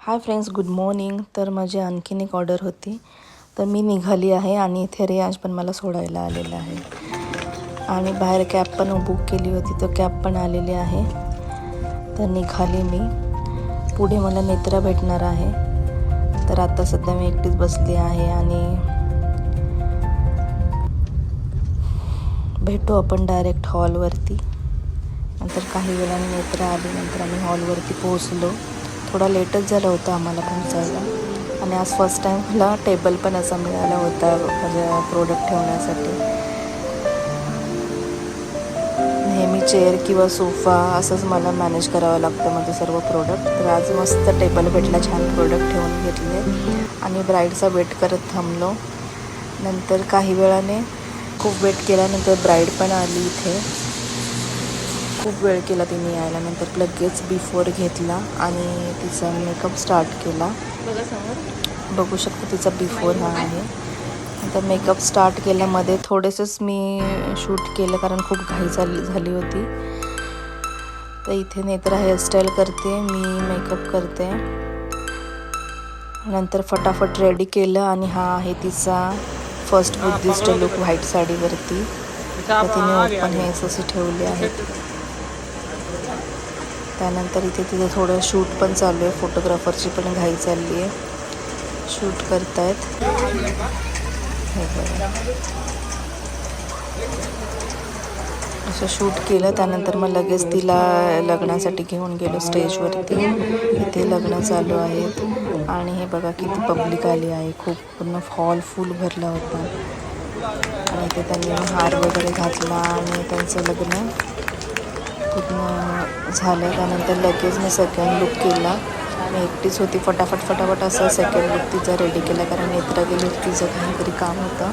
Hi friends good morning. तर माझी आणखीन एक ऑर्डर होती. तर मी निघाली आहे आणि इथे रियाज पण मला सोडायला आलेला आहे. आणि बाहेर कॅब पण बुक केली होती तर कॅब पण आलेली आहे. तर निघाली मी. पुढे मला नेत्रा भेटणार आहे. तर आता सध्या मी एकटीच बसली आहे आणि भेटू आपण डायरेक्ट हॉलवरती नंतर काही वेळाने नेत्रा आली नंतर आम्ही हॉलवरती पोहोचलो. थोडा लेटच झाला होता आम्हाला पोहोचायला. आणि आज फर्स्ट टाईम मला टेबल पण असा मिळाला होता माझ्या प्रोडक्ट ठेवण्यासाठी. नेहमी चेअर किंवा सोफा असंच मला मॅनेज करावं लागतं माझं सर्व प्रोडक्ट तर आज मस्त टेबल भेटला छान प्रोडक्ट ठेवून घेतले. आणि ब्राईडचा वेट करत थांबलो. नंतर काही वेळाने खूप वेट केल्यानंतर ब्राईड पण आली इथे. खूप वेळ केला तिने यायला. नंतर लगेच बिफोर घेतला आणि तिचा मेकअप स्टार्ट केला. बघा शकतो तिचा बिफोर हा आहे. नंतर मेकअप स्टार्ट केल्यामध्ये थोडेसेच मी शूट केलं कारण खूप घाई झाली झाली होती. तर इथे नेत्र हेअरस्टाईल करते मी मेकअप करते. नंतर फटाफट रेडी केलं आणि हा आहे तिचा फर्स्ट बुद्धिस्ट लुक व्हाईट साडीवरती. तिने ओपन हेअर्स असे ठेवले आहेत त्यानंतर इथे तिथे थोडं शूट पण चालू आहे. फोटोग्राफरची पण घाई चालली आहे. शूट करतायत. हे बघा. असं शूट केलं त्यानंतर मग लगेच तिला लग्नासाठी घेऊन गेलो स्टेजवरती. इथे लग्न चालू आहेत. आणि हे बघा किती पब्लिक आली आहे. खूप पूर्ण हॉल फुल भरला होता. आणि इथे त्यांनी हार वगैरे घातला आणि त्यांचं लग्न. पूर्ण झालं त्यानंतर लगेच मी सेकंड लुक केला. मी एकटीच होती. फटाफट फटाफट असं सेकंड लुक तिचा रेडी केला. कारण नेत्रा गेली होती. तिचं काहीतरी काम होतं.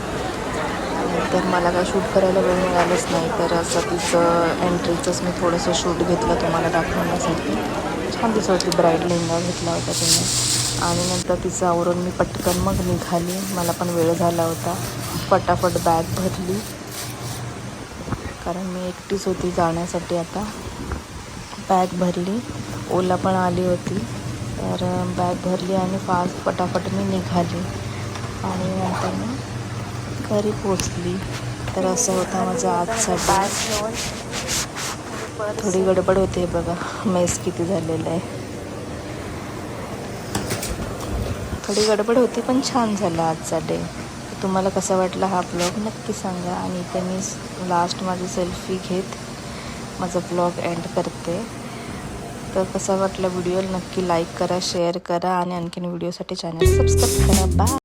तर मला काय शूट करायला वेळ मिळालंच नाही. तर असं तिचं एंट्रीचंच मी थोडंसं शूट घेतलं तुम्हाला दाखवण्यासाठी. छान दिसत होती ब्राईड लेहंगा घेतला होता तिने. आणि नंतर तिचं आवरून मी पटकन मग निघाली. मला पण वेळ झाला होता. फटाफट बॅग भरली. कारण मी एकटीच होती जाण्यासाठी आता. बॅग भरली. ओला पण आली होती. तर बॅग भरली आणि फास्ट फटाफट मी निघाली. आणि नंतर मी घरी पोचली तर असं होता माझा आजचा बॅग थोडी गडबड होते बघा. मेस किती झालेलं आहे. थोडी गडबड होती पण छान झाला आजचा डे तुम्हाला कसा वाटला हा ब्लॉग नक्की सांगा. आणि इथे मी लास्ट माझी सेल्फी घेत माझा ब्लॉग एंड करते. तर कसा वाटला व्हिडिओ नक्की लाईक करा शेअर करा आणि आणखीन व्हिडिओसाठी चॅनल सबस्क्राईब करा. बाय